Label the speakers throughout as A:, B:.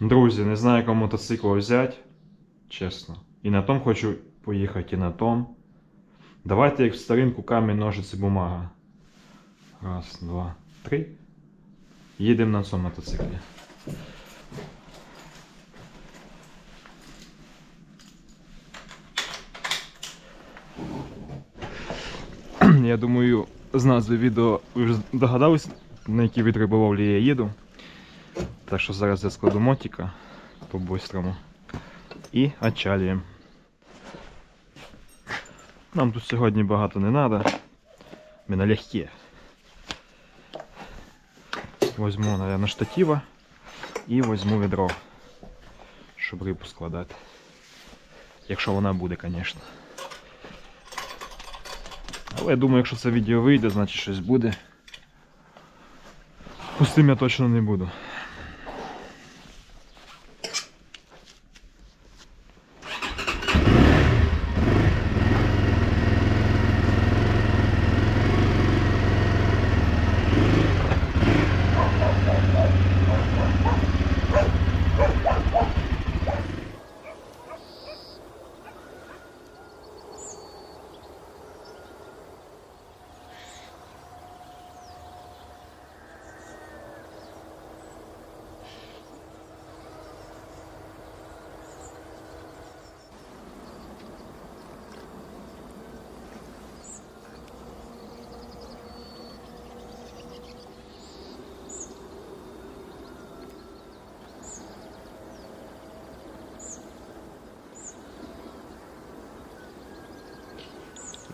A: Друзі, не знаю, якого мотоцикла взяти. Чесно. І на том хочу поїхати, і на том. Давайте як в старинку камінь, ножиці, бумага. Раз, два, три. Їдемо на цьому мотоциклі. Я думаю, з назви відео ви вже догадались, на від риболовлі я їду. Так що зараз я складу мотика по-бистрому. І отчалюємо. Нам тут сьогодні багато не треба. Ми налегке. Возьму, наверное, штатива і возьму відро, щоб рибу складати. Якщо вона буде, звісно. Але я думаю, якщо це відео вийде, значить щось буде. Пустим я точно не буду.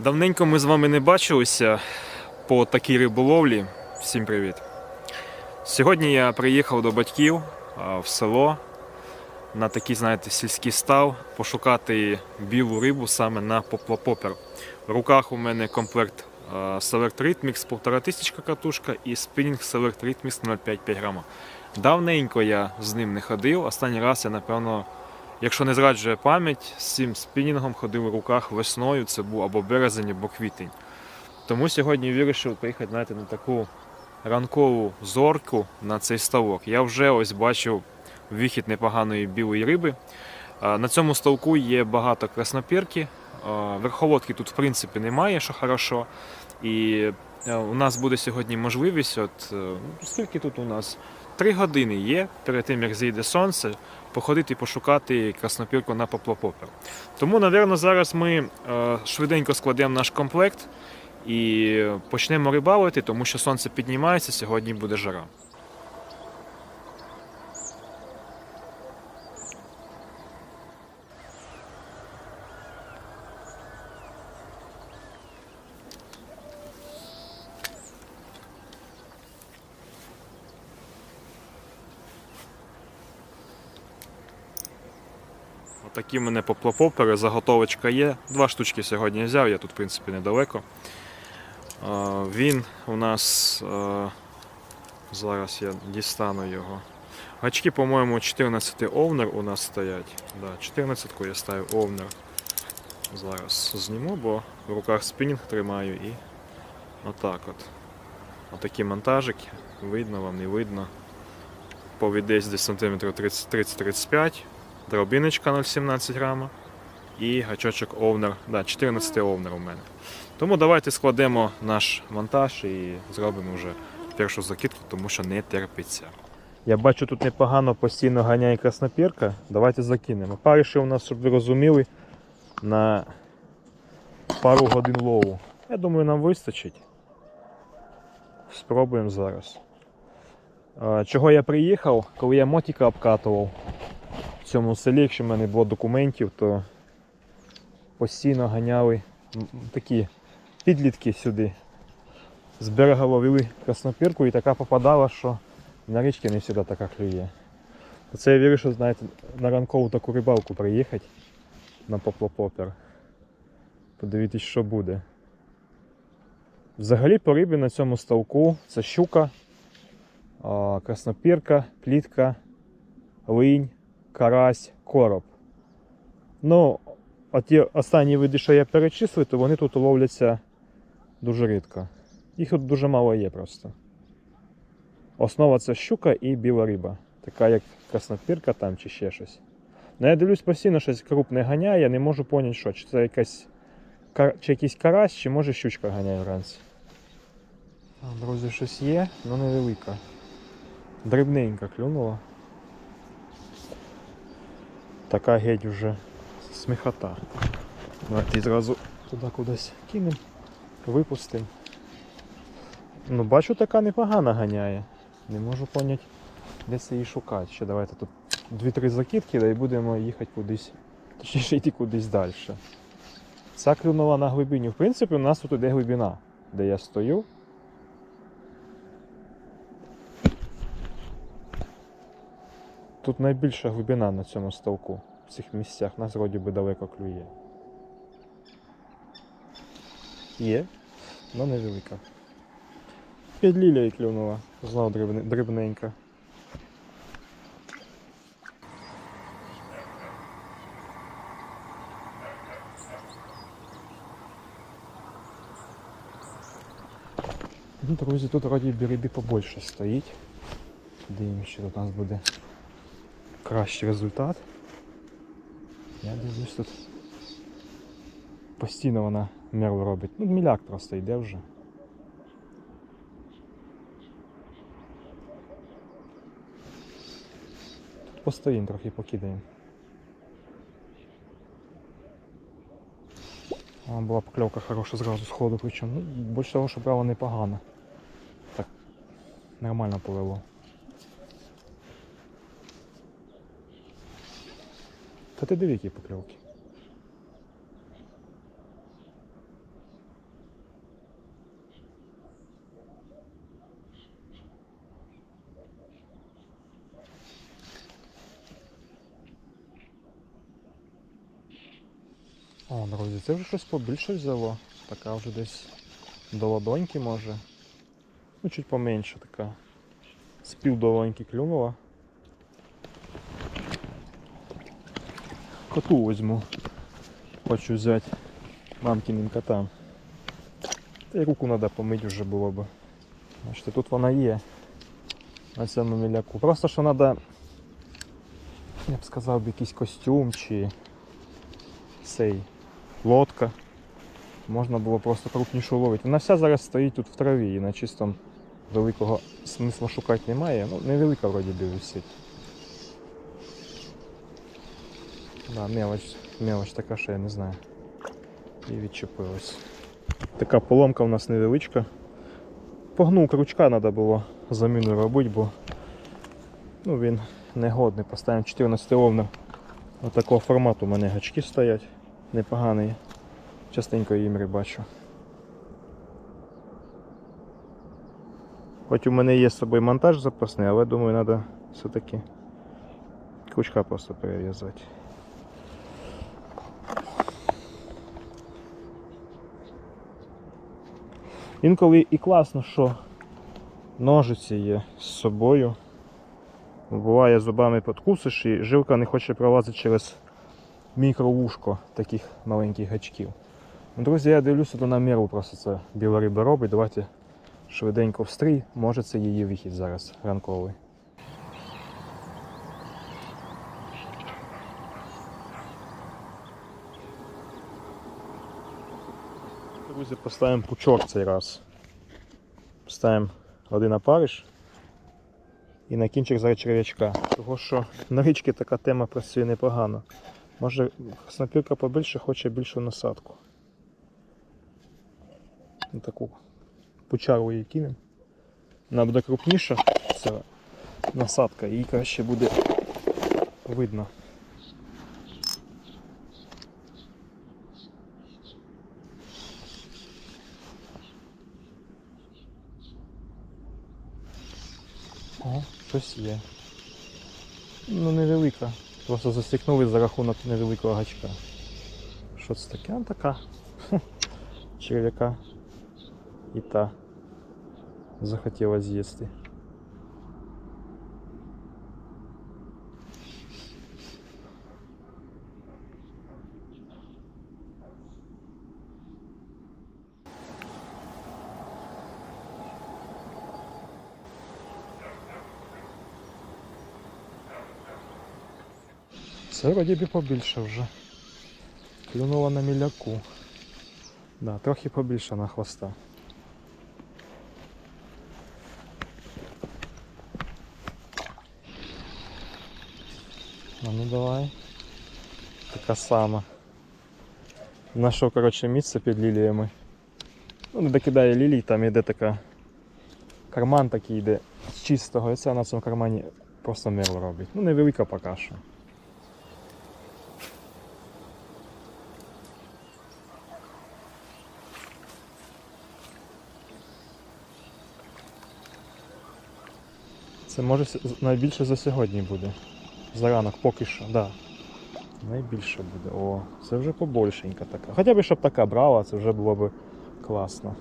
A: Давненько ми з вами не бачилися по такій риболовлі. Всім привіт. Сьогодні я приїхав до батьків в село на такий, знаєте, сільський став пошукати білу рибу саме на поплапопер. В руках у мене комплект Select Rhythmix 1500 катушка і спінінг Select Rhythmix 0,5 грама. Давненько я з ним не ходив. Останній раз я, напевно, Якщо не зраджує пам'ять, з цим спінінгом ходив у руках весною, це був або березень, або квітень. Тому сьогодні вирішив поїхати знаєте, на таку ранкову зорку на цей ставок. Я вже ось бачив вихід непоганої білої риби. На цьому ставку є багато краснопірки. Верховодки тут в принципі немає, що хорошо. І е, у нас буде сьогодні можливість, от е, ну, скільки тут у нас? Три години є перед тим, як зійде сонце, походити і пошукати краснопірку на поплопопер. Тому, напевно, зараз ми е, швиденько складемо наш комплект і почнемо рибалити, тому що сонце піднімається, сьогодні буде жара. Отакі в мене поплапопери, заготовочка є. Два штучки сьогодні взяв, я тут, в принципі, недалеко. Він у нас. Зараз я дістану його. Гачки, по-моєму, 14 овнер у нас стоять. Да, 14-ку я ставив овнер. Зараз зніму, бо в руках спінінг тримаю і отак от. Отакі монтажики. Видно вам, не видно. Повідець десь сантиметрів 30-35 дробіночка 0,17 грама і гачочок овнер, да, 14 овнер у мене. Тому давайте складемо наш монтаж і зробимо вже першу закидку, тому що не терпиться. Я бачу, тут непогано постійно ганяє краснопірка. Давайте закинемо. Париші у нас, щоб ви розуміли, на пару годин лову. Я думаю, нам вистачить. Спробуємо зараз. Чого я приїхав, коли я мотика обкатував цьому селі, якщо в мене було документів, то постійно ганяли такі підлітки сюди. З берега ловили краснопірку і така попадала, що на річці не завжди така клює. Оце я вирішив, знаєте, на ранкову таку рибалку приїхати на поплопопер. Подивитись, що буде. Взагалі по рибі на цьому ставку це щука, краснопірка, плітка, линь, карась, короб. Ну, а ті останні види, що я перечислив, то вони тут ловляться дуже рідко. Їх тут дуже мало є просто. Основа це щука і біла риба. Така як краснопірка там чи ще щось. Ну я дивлюсь постійно щось крупне ганяє, я не можу поняти, що. Чи це якась чи якийсь карась, чи може щучка ганяє вранці. Друзі, щось є, але невелика. Дрібненька клюнула. Така геть вже сміхота. Давайте зразу туди кудись кинемо, випустимо. Ну, бачу, така непогана ганяє. Не можу поняти, де це її шукати. Ще давайте тут 2-3 закидки, і будемо їхати кудись. Точніше йти кудись далі. Ця клюнула на глибині. В принципі, у нас тут іде глибина, де я стою. Тут найбільша глибина на цьому ставку. В цих місцях нас вроді би далеко клює. Є, але невелика. Під лілією клюнула, знову дрібне- дрібненька. Ну, друзі, тут вроді біриби побольше стоїть. Дивимося, що тут у нас буде кращий результат. Я дивлюсь тут. Постійно вона мерло робить. Ну, міляк просто йде вже. Тут постоїмо трохи покидаємо. Була покльовка хороша зразу сходу, причому. Ну, більше того, що брала непогано. Так, нормально повело. Та ти диви, які покльовки. О, друзі, це вже щось побільше взяло. Така вже десь до ладоньки може. Ну, чуть поменше така. З пів долоньки клюнула. Коту возьму. Хочу взяти мамкиним котам. Та й руку треба помити вже було б. Бачите, тут вона є. На цьому міляку. Просто що треба, я б сказав, якийсь костюм чи цей лодка. Можна було просто крупнішу ловити. Вона вся зараз стоїть тут в траві і на чистому великого смисла шукати немає. Ну, невелика вроді би висить. Да, мелоч, мелоч така, що я не знаю. І відчепилась. Така поломка у нас невеличка. Погнув крючка треба було заміну робити, бо ну, він негодний. Поставимо 14 овна. Отакого формату у мене гачки стоять. Непоганий. Частенько їм бачу. Хоч у мене є з собою монтаж запасний, але думаю, треба все-таки крючка просто перев'язати. Інколи і класно, що ножиці є з собою. Буває зубами подкусиш і жилка не хоче пролазити через мікровушко таких маленьких гачків. Друзі, я дивлюся то на міру просто це біла риба робить. Давайте швиденько встрій. Може це її вихід зараз ранковий. Друзі, поставимо пучок цей раз. Поставимо один опариш і на кінчик зараз черв'ячка. Того що на річці така тема працює непогано. Може снапірка побільше хоче більшу насадку. На таку пучару її кинемо. Вона буде крупніша, ця насадка, її краще буде видно. О, щось є. Ну невелика. Просто застікнули за рахунок невеликого гачка. Що це таке? А, така черв'яка і та захотіла з'їсти. Це вроді би побільше вже. Клюнула на міляку. Да, трохи побільше на хвоста. Ну давай. Така сама. Знайшов, коротше, місце під ліліями. Ну, не докидає лілій, там іде така. Карман такий йде з чистого, і це на цьому кармані просто мерло робить. Ну, невелика поки що. Це може найбільше за сьогодні буде. За ранок поки що, так. Да. Найбільше буде. О, це вже побольшенька така. Хоча б щоб така брала, це вже було б класно.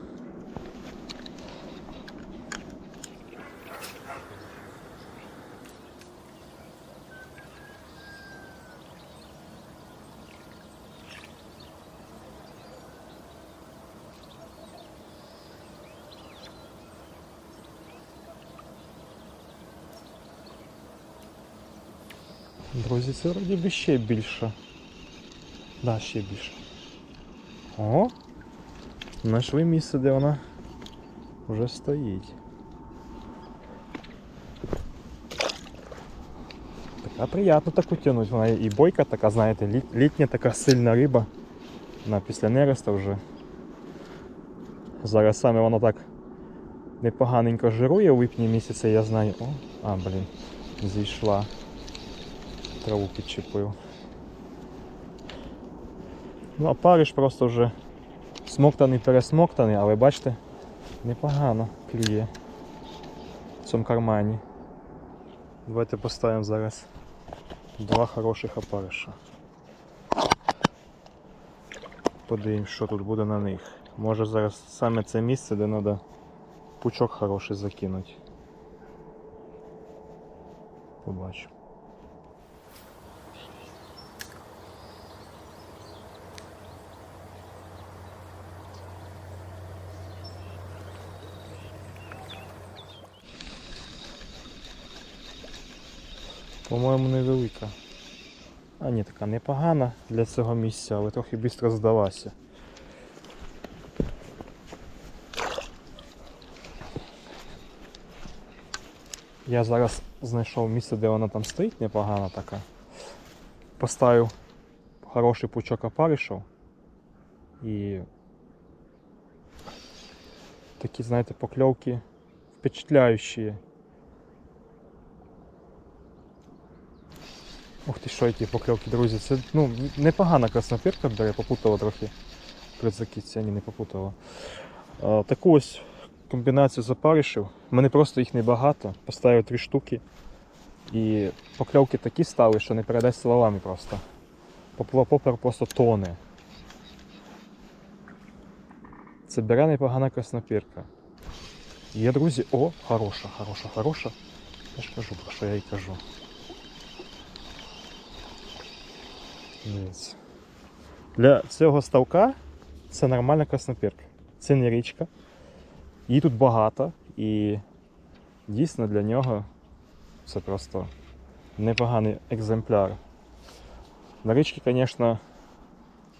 A: Друзі, це вроді би ще більше. Да, ще більше. О! Знайшли місце, де вона вже стоїть. Така приємно таку тянуть. Вона і бойка така, знаєте, літ- літня така сильна риба. Вона після нереста вже. Зараз саме вона так непоганенько жирує у липні місяці, я знаю. О, а, блін, зійшла траву підчепив. Ну, а париш просто вже смоктаний, пересмоктаний, але бачите, непогано клює в цьому кармані. Давайте поставимо зараз два хороших опариша. Подивимось, що тут буде на них. Може зараз саме це місце, де треба пучок хороший закинути. Побачимо. По-моєму, невелика. А ні, така непогана для цього місця, але трохи швидко здалася. Я зараз знайшов місце, де вона там стоїть, непогана така. Поставив хороший пучок опаришів і такі, знаєте, покльовки впечатляючі. Ух ти, що які покльовки, друзі. Це ну, непогана краснопірка, де я попутала трохи при закидці, ні, не попутала. Таку ось комбінацію запаришів. У мене просто їх небагато. Поставив три штуки. І покльовки такі стали, що не передасть словами просто. Попер просто тоне. Це бере непогана краснопірка. Є, друзі, о, хороша, хороша, хороша. Я ж кажу, про що я й кажу. Дивіться. Для цього ставка це нормальна краснопірка. Це не річка. Її тут багато і дійсно для нього це просто непоганий екземпляр. На річці, звісно,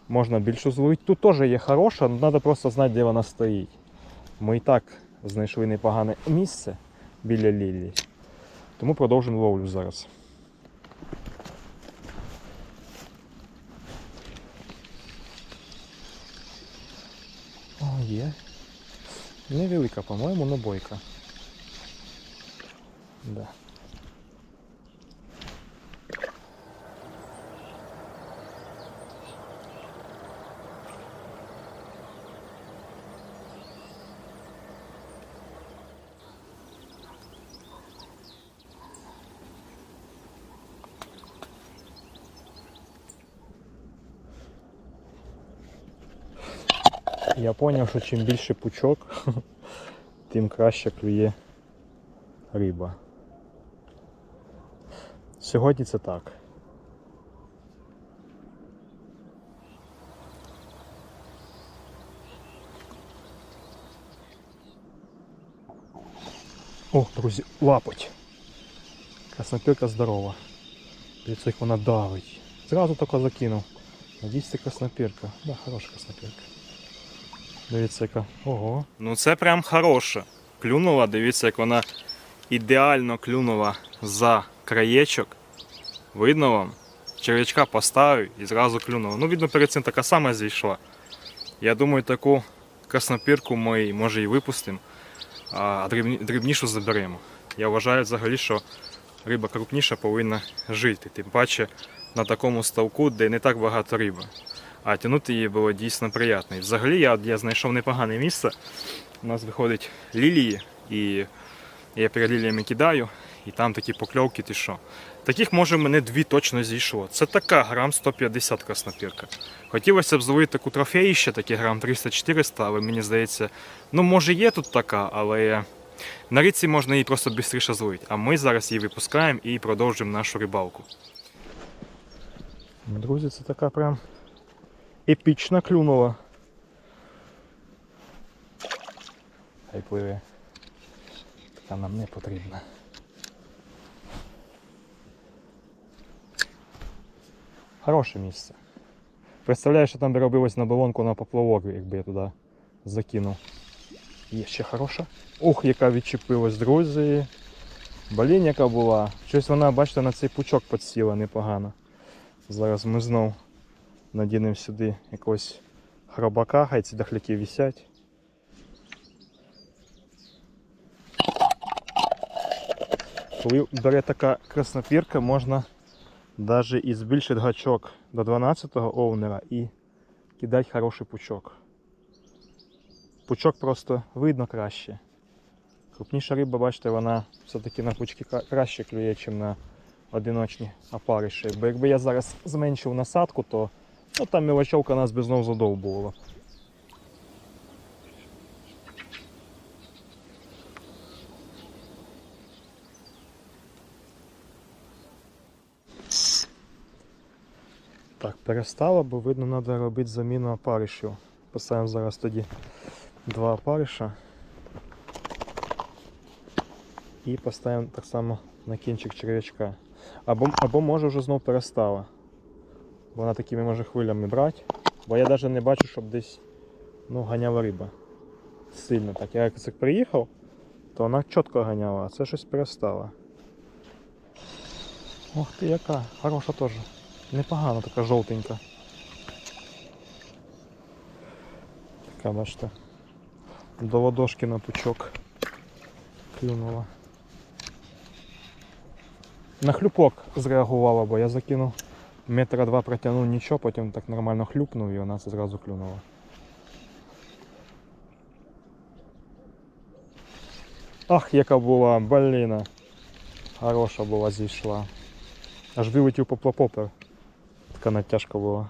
A: можна більше зловити. Тут теж є хороша, але треба просто знати, де вона стоїть. Ми і так знайшли непогане місце біля Лілі. Тому продовжимо ловлю зараз. О, є. Невелика, по-моєму, но бойка. Да. Я зрозумів, що чим більше пучок, тим краще клює риба. Сьогодні це так. О, друзі, лапоть. Краснопірка здорова. Дивіться, як вона давить. Зразу тако закинув. Надіюсь, це краснопірка. Да, хороша краснопірка. Дивіться, яка. Ого. Ну це прям хороша. Клюнула, дивіться, як вона ідеально клюнула за краєчок. Видно вам? Черв'ячка поставив і зразу клюнула. Ну, видно, перед цим така сама зійшла. Я думаю, таку краснопірку ми може і випустимо, а дрібнішу заберемо. Я вважаю взагалі, що риба крупніша повинна жити. Тим паче на такому ставку, де не так багато риби. А тягнути її було дійсно приємно. Взагалі я, я знайшов непогане місце. У нас виходить лілії, і я перед ліліями кидаю, і там такі покльовки, ти що. Таких може мене дві точно зійшло. Це така грам 150 краснопірка. Хотілося б зловити таку трофеїще, такі грам 300-400, але мені здається, ну може є тут така, але на річці можна її просто швидше зловити. А ми зараз її випускаємо і продовжуємо нашу рибалку. Друзі, це така прям епічна клюнула. Хай пливе. Така нам не потрібна. Хороше місце. Представляєш, що там би робилось на балонку на поплавок, якби я туди закинув. Є ще хороша. Ух, яка відчепилась, друзі. Блін, яка була. Щось вона, бачите, на цей пучок підсіла непогано. Зараз ми знов надінемо сюди якогось хробака, хай ці дахляки висять. Коли бере така краснопірка, можна навіть і збільшити гачок до 12-го овнера і кидати хороший пучок. Пучок просто видно краще. Крупніша риба, бачите, вона все-таки на пучки краще клює, ніж на одиночні опариші. Бо якби я зараз зменшив насадку, то ну, там мілочовка нас би знов задовбувала. Так, перестало, бо видно, треба робити заміну опаришів. Поставимо зараз тоді два опариша. І поставимо так само на кінчик черв'ячка. Або, або може вже знов перестала. Вона такими може хвилями брати. Бо я навіть не бачу, щоб десь ну, ганяла риба. Сильно так. Я як приїхав, то вона чітко ганяла, а це щось перестало. Ох ти яка, хороша теж. Непогана така жовтенька. Така, бачите. До ладошки на пучок клюнула. На хлюпок зреагувала, бо я закинув метра два протягнув нічого, потім так нормально хлюпнув і вона зразу клюнула. Ах, яка була, бліна. Хороша була зійшла. Аж вилетів поплапопер. Така натяжка була.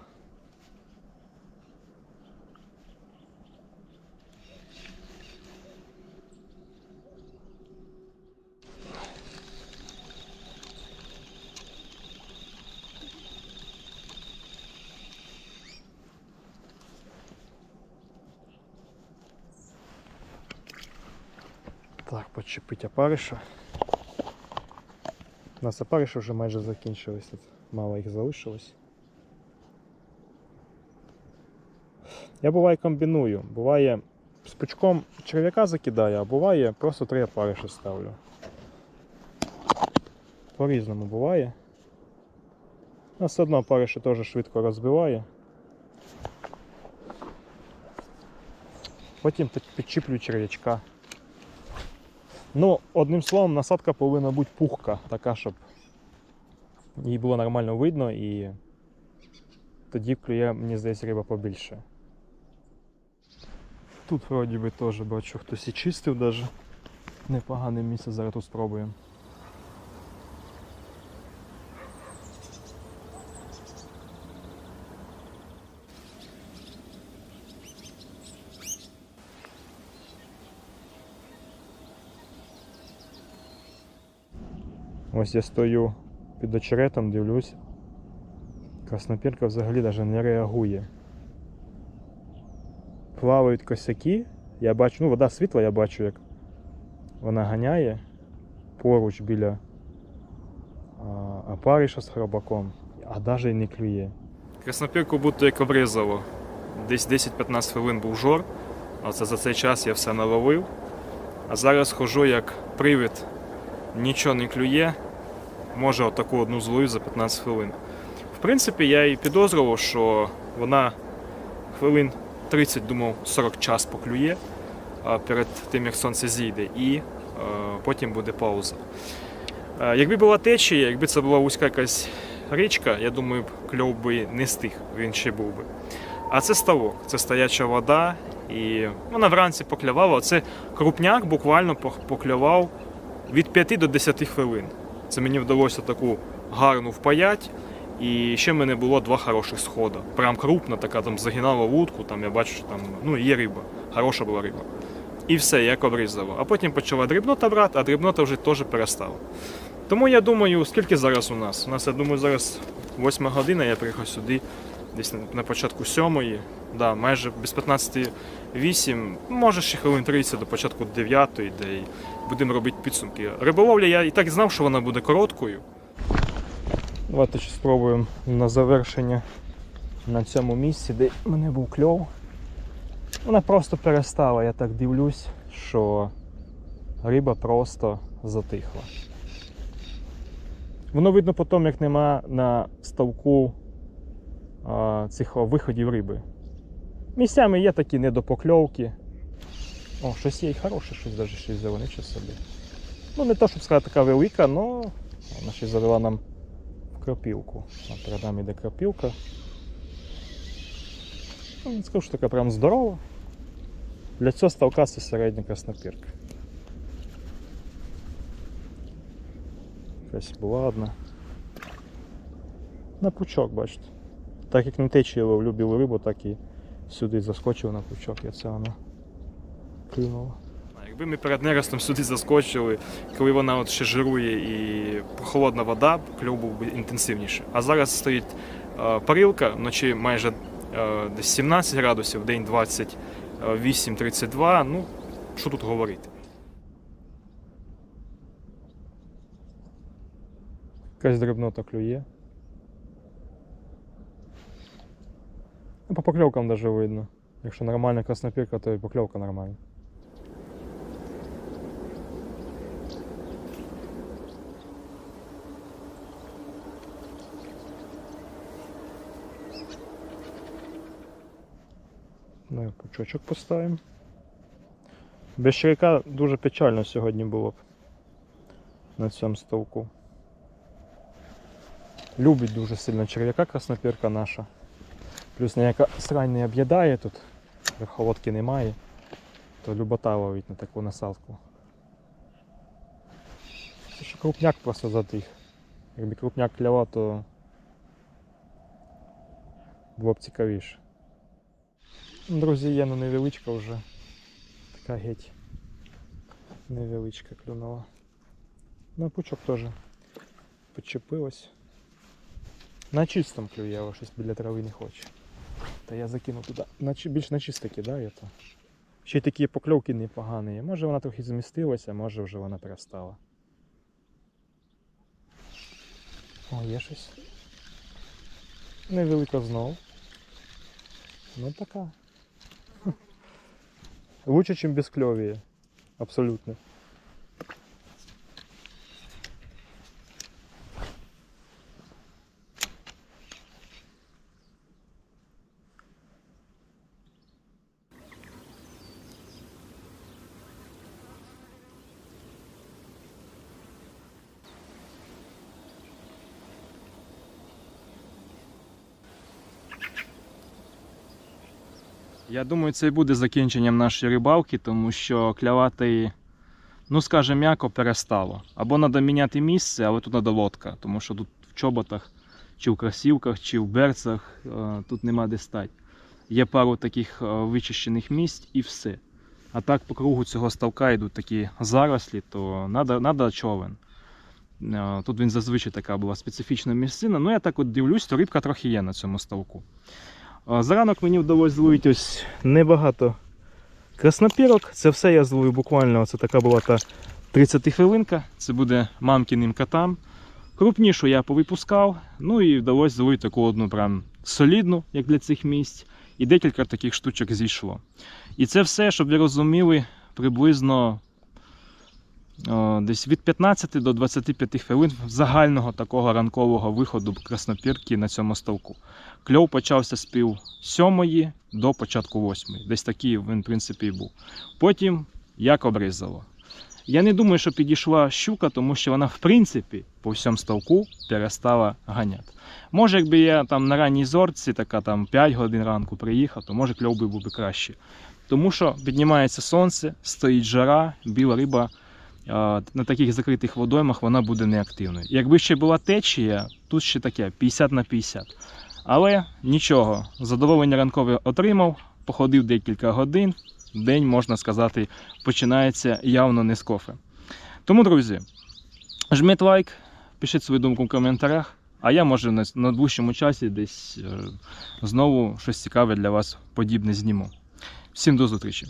A: Почепить опариша. У нас опариші вже майже закінчились, тут мало їх залишилось. Я буває комбіную. Буває з пучком черв'яка закидаю, а буває просто три опариші ставлю. По-різному буває. Ну, все одно опариші теж швидко розбиває. Потім підчіплю черв'ячка. Ну, одним словом, насадка повинна бути пухка, така, щоб її було нормально видно і тоді клює, мені здається, риба побільше. Тут вроді би теж бачу, хтось і чистив навіть. Непогане місце, зараз тут спробуємо. Ось я стою під очеретом, дивлюсь. Краснопірка взагалі навіть не реагує. Плавають косяки. Я бачу, ну вода світла, я бачу, як вона ганяє поруч біля опариша з хробаком.
B: а навіть і не клює.
A: Краснопірку будто як обрізало. Десь 10-15 хвилин був жор, а це за цей час я все наловив. А зараз хожу як привид, нічого не клює, може отаку одну злую за 15 хвилин. В принципі, я і підозрював, що вона хвилин 30, думав, 40 час поклює перед тим, як сонце зійде, і е, потім буде пауза. Е, Якби була течія, якби це була вузька якась річка, я думаю, кльов би не стих, він ще був би. А це ставок, це стояча вода, і вона вранці поклявала. Це крупняк буквально поклявав від 5 до 10 хвилин. Це мені вдалося таку гарну впаять. І ще в мене було два хороших схода. Прям крупна, така там загинала вудку, там я бачу, що там ну, є риба, хороша була риба. І все, як обрізало. А потім почала дрібнота брати, а дрібнота вже теж перестала. Тому я думаю, скільки зараз у нас? У нас, я думаю, зараз 8 година, я приїхав сюди десь на- початку 7, да, майже без 15 8, може ще хвилин 30 до початку 9, де будемо робити підсумки. Риболовля я і так знав, що вона буде короткою.
B: Давайте ще спробуємо на завершення на цьому місці, де мене був кльов. Вона просто перестала, я так дивлюсь, що риба просто затихла. Воно видно по тому, як нема на ставку цих виходів риби. Місцями є такі недопокльовки. О, щось є і хороше, щось навіть щось взяли, собі. Ну, не то, щоб сказати, така велика, але вона ще завела нам в кропілку. От перед нами йде кропілка. Ну, не скажу, що така прям здорова. Для цього ставка це середня краснопірка. Якась була одна. На пучок, бачите. Так як на течії ловлю білу рибу, так і сюди заскочив на пучок, і це вона клюнула.
A: Якби ми перед нерестом сюди заскочили, коли вона от ще жирує і холодна вода, кльов був би інтенсивніше. А зараз стоїть е, парилка, вночі майже е, десь 17 градусів, день 28-32. Ну, що тут говорити?
B: Якась дрібнота клює. Ну, по покльовкам даже видно. Якщо нормальна краснопірка, то і покльовка нормальна. Ну і пучочок поставимо. Без черв'яка дуже печально сьогодні було б на цьому ставку. Любить дуже сильно черв'яка краснопірка наша. Плюс ніяка срань не об'їдає тут, верховодки немає, то любота ловить на таку насадку. Це ще крупняк просто затих. Якби крупняк клявав, то було б цікавіше. Ну, Друзі, є ну невеличка вже. Така геть. Невеличка клюнула. На пучок теж почепилась. На чистому клює, але щось біля трави не хоче. Та я закину туди. На, більш на чисте кидаю то. Ще й такі покльовки непогані. Може вона трохи змістилася, може вже вона перестала. О, є щось. Невелика знов. Ну така. Лучше, без кльові. Абсолютно.
A: Я думаю, це і буде закінченням нашої рибалки, тому що клявати, ну скажімо, м'яко перестало. Або треба міняти місце, але тут треба лодка, тому що тут в чоботах, чи в кросівках, чи в берцах е, тут нема де стати. Є пару таких е, вичищених місць і все. А так по кругу цього ставка йдуть такі зарослі, то треба човен. Е, Тут він зазвичай така була специфічна місцина. Ну я так от дивлюсь, то рибка трохи є на цьому ставку. Заранок мені вдалося зловити ось небагато краснопірок. Це все я зловив буквально. Це така була та 30 хвилинка. Це буде мамкіним котам.
B: Крупнішу я повипускав, ну і вдалося зловити таку одну прям солідну, як для цих місць, і декілька таких штучок зійшло. І це все, щоб ви розуміли, приблизно десь від 15 до 25 хвилин загального такого ранкового виходу краснопірки на цьому ставку. Кльов почався з пів сьомої до початку восьмої. Десь такий він, в принципі, і був. Потім як обрізало. Я не думаю, що підійшла щука, тому що вона, в принципі, по всьому ставку перестала ганяти. Може, якби я там на ранній зорці, така там 5 годин ранку приїхав, то може кльов би був би краще. Тому що піднімається сонце, стоїть жара, біла риба на таких закритих водоймах вона буде неактивною. Якби ще була течія, тут ще таке 50 на 50. Але нічого, задоволення ранкове отримав, походив декілька годин. День, можна сказати, починається явно не з кофе. Тому, друзі, жміть лайк, пишіть свою думку в коментарях, а я може на найближчому часі десь е, знову щось цікаве для вас подібне зніму. Всім до зустрічі!